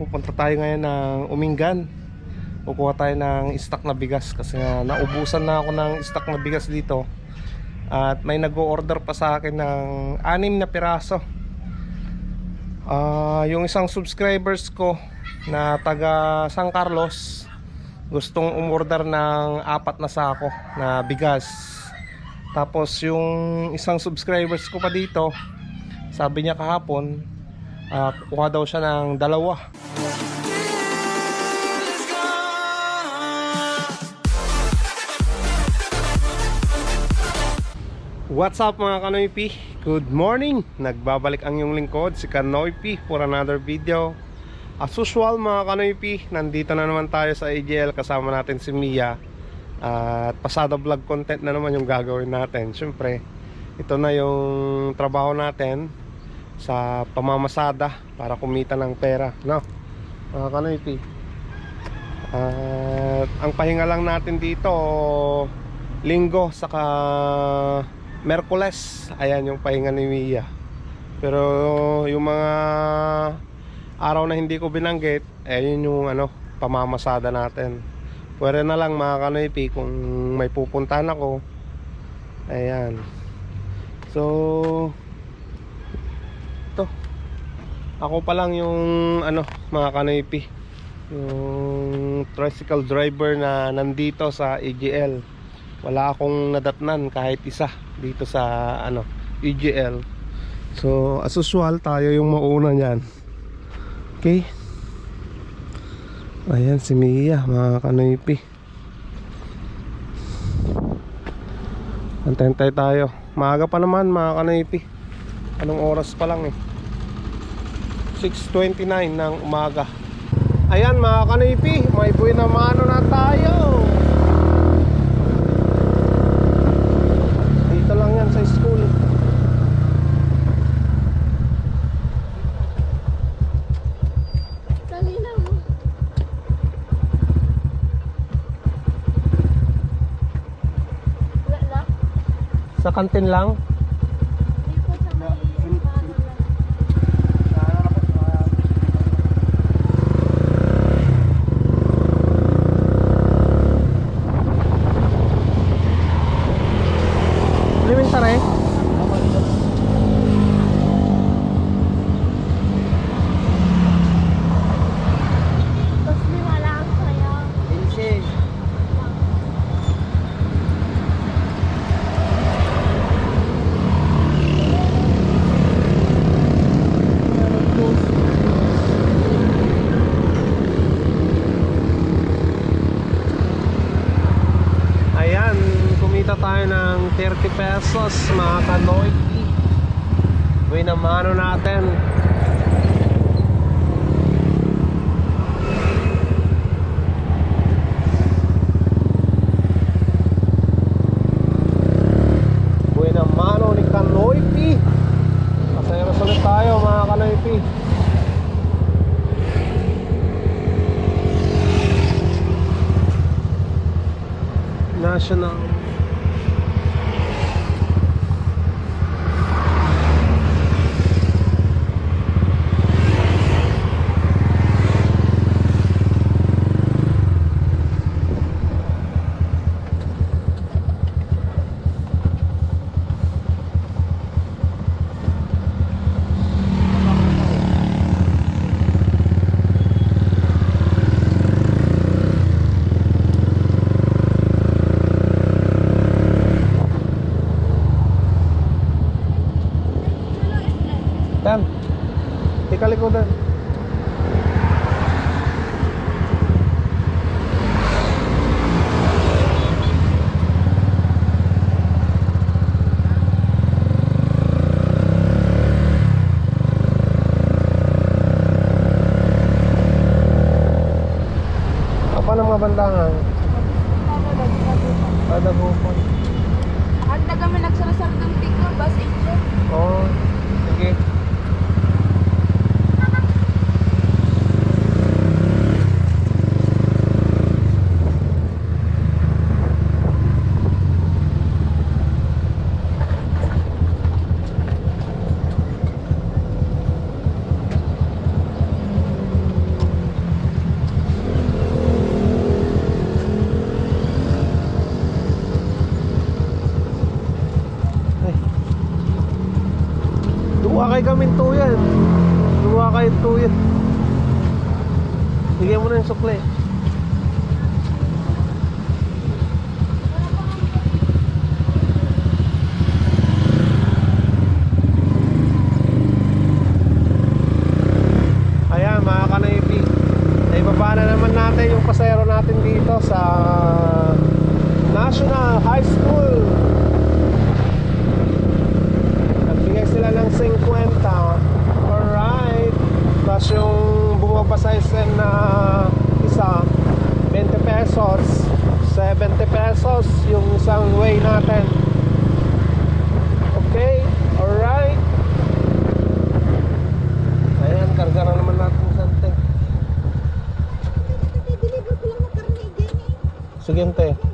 Pupunta tayo ngayon ng Umingan. Kukuha tayo ng stock na bigas kasi nga naubusan na ako ng stock na bigas dito. At may nag-order pa sa akin ng anim na piraso. Ah, yung isang subscribers ko na taga San Carlos gustong umorder ng apat na sako na bigas. Tapos yung isang subscribers ko pa dito, sabi niya kahapon, ah, kuha daw siya ng dalawa. What's up mga Kanoy P? Good morning! Nagbabalik ang yung lingkod, si Kanoy P for another video. As usual mga Kanoy P, nandito na naman tayo sa AGL kasama natin si Mia. At pasada vlog content na naman yung gagawin natin. Siyempre, ito na yung trabaho natin sa pamamasada para kumita ng pera. No? Mga Kanoy P. At ang pahinga lang natin dito, linggo saka Merkules, ayan yung pahinga ni Mia. Pero yung mga araw na hindi ko binanggit, eh yun yung ano, pamamasada natin. Pwede na lang mga kanoypi kung may pupuntahan ako. Ayan. So, ito. Ako pa lang yung ano, mga kanoypi. Yung tricycle driver na nandito sa AGL wala akong nadatnan kahit isa dito sa ano EGL so as usual tayo yung mauna niyan. Okay? Ayan si Mia mga kanoypi. Antay tayo. Maaga pa naman mga kanoypi. Anong oras pa lang eh. 6.29 ng umaga. Ayan mga kanoypi may buhay na mano na tayo Dito lang yan sa school. Kanina mo. Wala na. Sa kantin lang. 是呢 Apa ng namin tuyad. Luwa kayo tuyad. Bigyan mo na yung sukle. Sige, ante.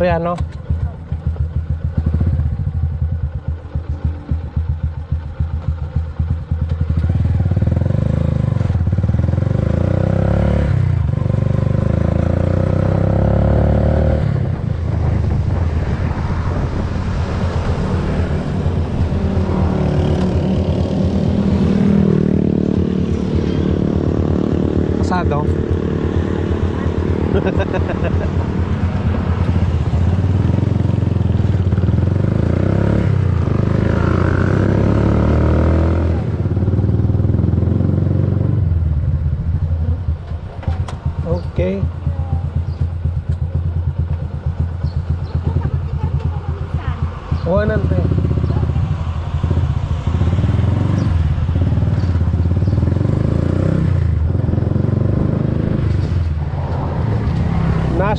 Koreano. Pasado.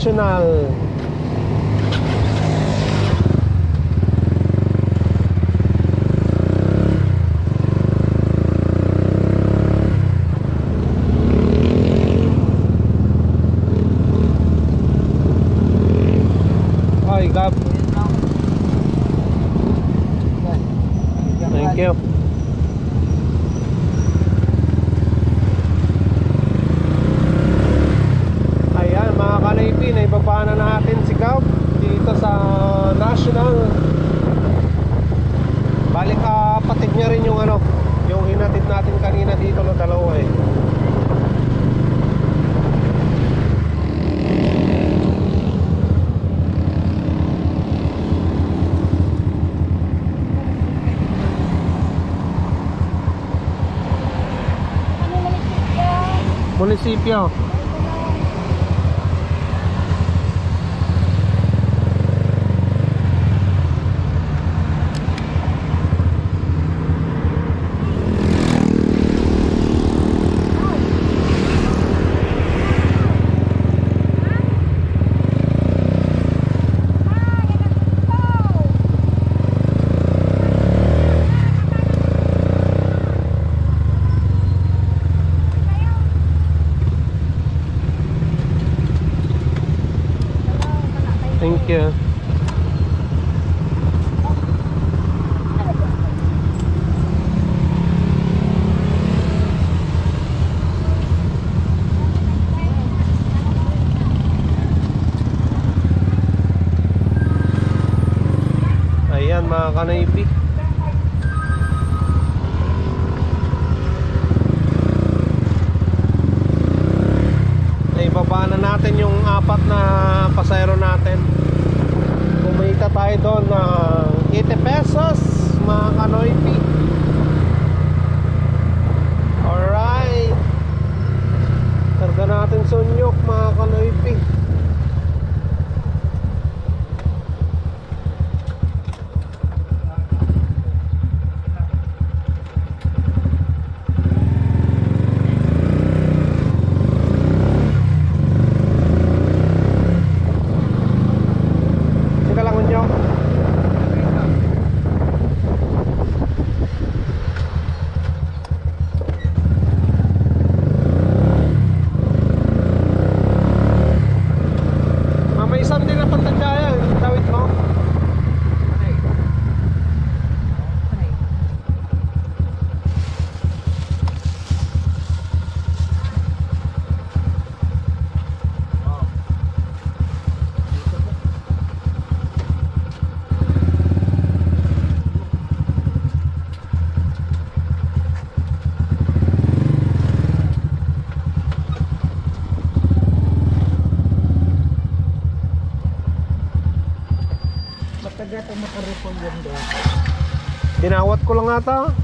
national munisipyo. you. Mga kanoypi. Alright. Karga natin sunyok mga kanoypi. Sika lang unyo. Mama, isang din na pantagaya. Tawid mo. Matagal ito makarepon yan doon. Dinawat ko lang ata.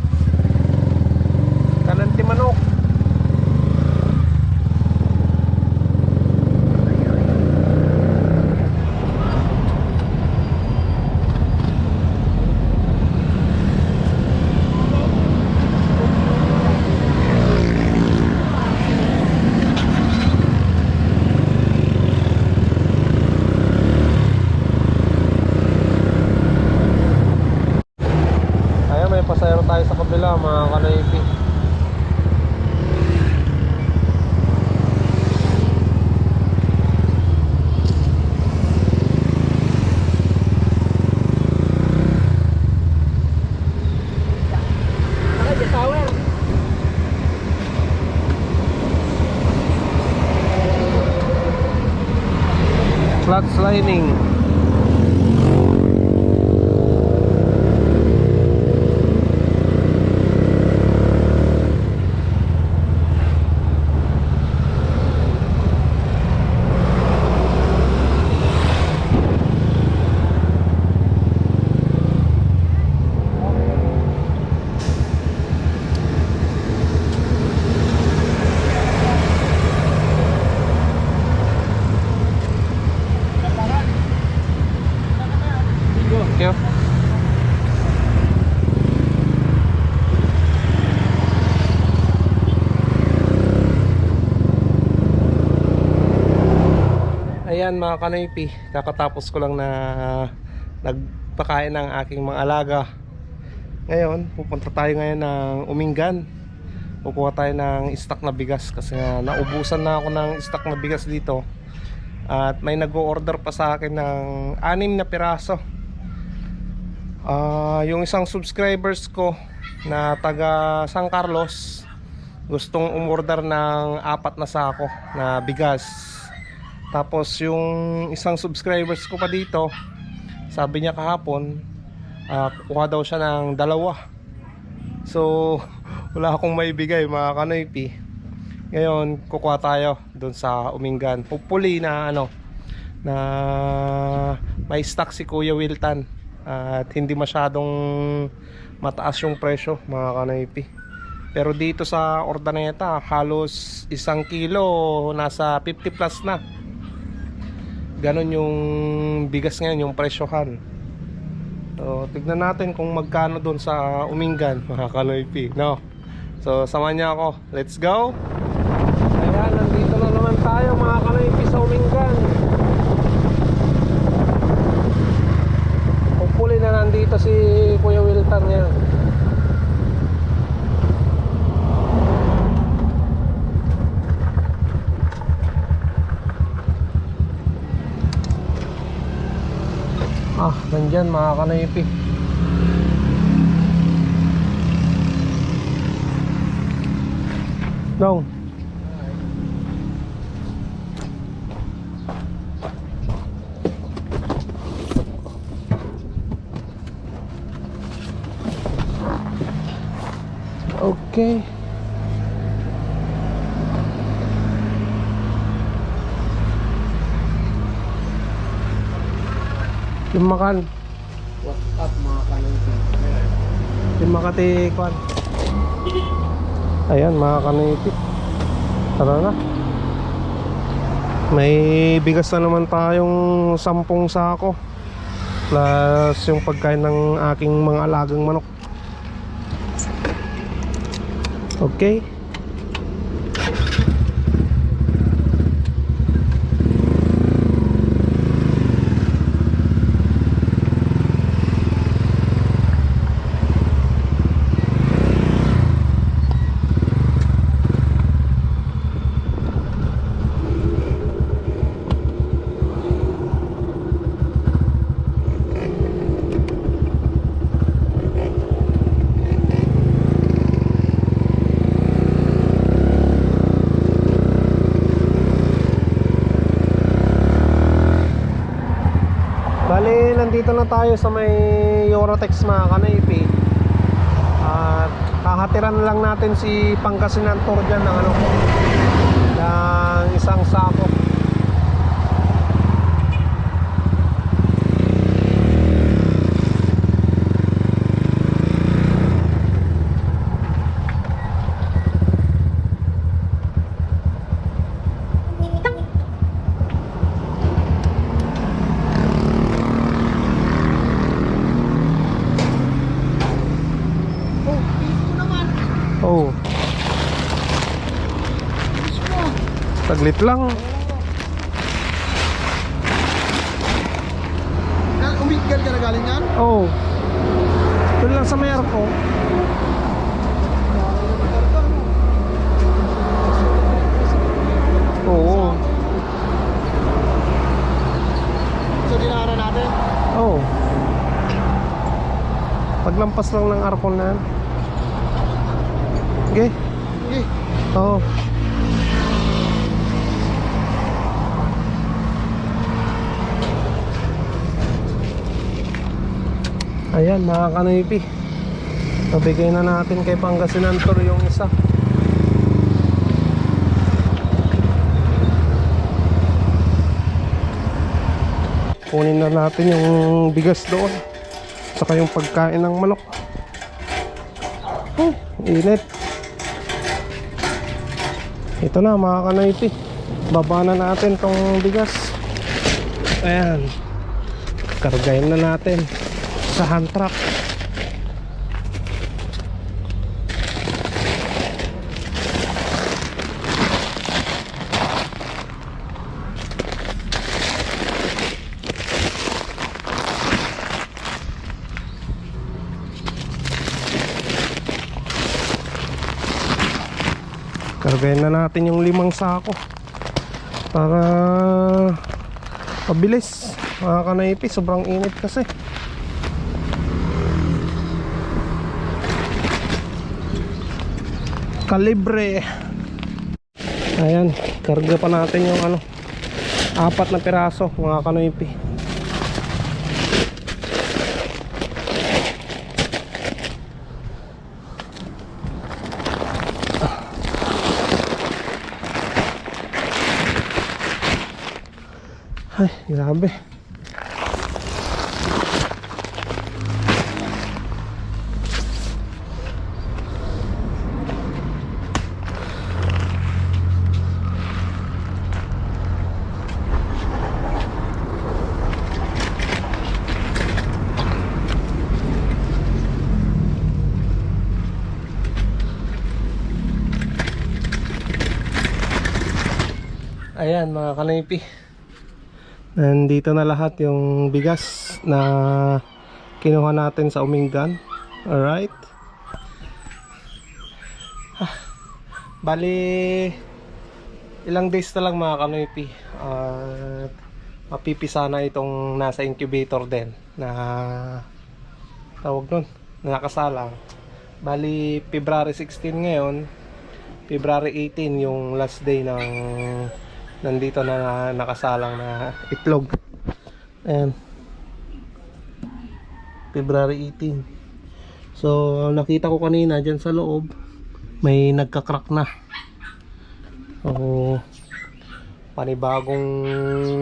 宁。Ayan mga kanoypi, kakatapos ko lang na nagpakain ng aking mga alaga. Ngayon, pupunta tayo ngayon ng Umingan. Kukuha tayo ng stock na bigas kasi nga naubusan na ako ng stock na bigas dito. At may nag-order pa sa akin ng anim na piraso. Ah, yung isang subscribers ko na taga San Carlos gustong umorder ng apat na sako na bigas. Tapos yung isang subscribers ko pa dito, sabi niya kahapon, ah, kukuha daw siya ng dalawa. So, wala akong maibigay mga kanoypi. Ngayon, kukuha tayo doon sa Umingan. Hopefully na ano, na may stock si Kuya Wiltan at hindi masyadong mataas yung presyo mga kanoypi. Pero dito sa Ordaneta, halos isang kilo nasa 50 plus na. Ganon yung bigas ngayon, yung presyohan. So, tignan natin kung magkano doon sa Umingan, mga kanoypi, no? So, samahan niya ako. Let's go! Ayan, nandito na naman tayo, mga kanoypi, sa Umingan. dyan mga kanaypi. Dong Okay. Lumakan. Yung Makati Kwan. Ayan, mga kaniti. Tara na. May bigas na naman tayong sampung sako. Plus yung pagkain ng aking mga alagang manok. Okay. Bali, nandito na tayo sa may Eurotex mga kanaypi. At hahatiran lang natin si Pangasinan Tour dyan ng ano ng isang sako. Saglit lang. Umiggal ka na galing yan? Oh. Doon lang sa may arko. Oo. So dinara natin? Oh. Paglampas lang ng arko na yan. Okay. Okay. Oo. Ayan, mga kanipi. Nabigay na natin kay Pangasinan Tour yung isa. Kunin na natin yung bigas doon. Saka yung pagkain ng manok. Oh, init. Ito na mga kanaypi. Baba na natin tong bigas. Ayan. Kargayin na natin sa hand truck. Kargayin na natin yung limang sako para pabilis mga kanaypi sobrang init kasi kalibre ayan karga pa natin yung ano apat na piraso mga kanaypi Ay, grabe. Ayan mga kanaypi Nandito na lahat yung bigas na kinuha natin sa Umingan. Alright. Ah, bali, ilang days na lang mga kanoypi. At mapipisa na itong nasa incubator din na tawag nun, na nakasalang. Bali, February 16 ngayon. February 18 yung last day ng nandito na nakasalang na itlog ayan February 18 so nakita ko kanina dyan sa loob may nagka-crack na. So, panibagong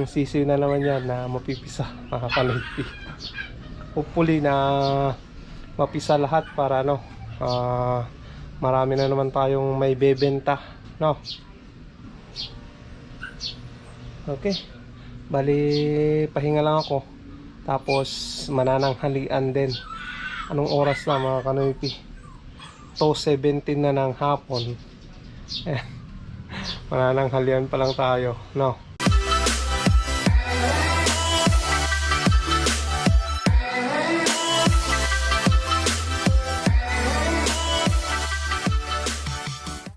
sisi na naman yan na mapipisa mga kanoypi. Hopefully na mapisa lahat para ano, ah, marami na naman tayong may bebenta, no? Okay. Bali, pahinga lang ako. Tapos, manananghalian din. Anong oras na mga kanoypi? 2.17 na ng hapon. Eh, manananghalian pa lang tayo, no?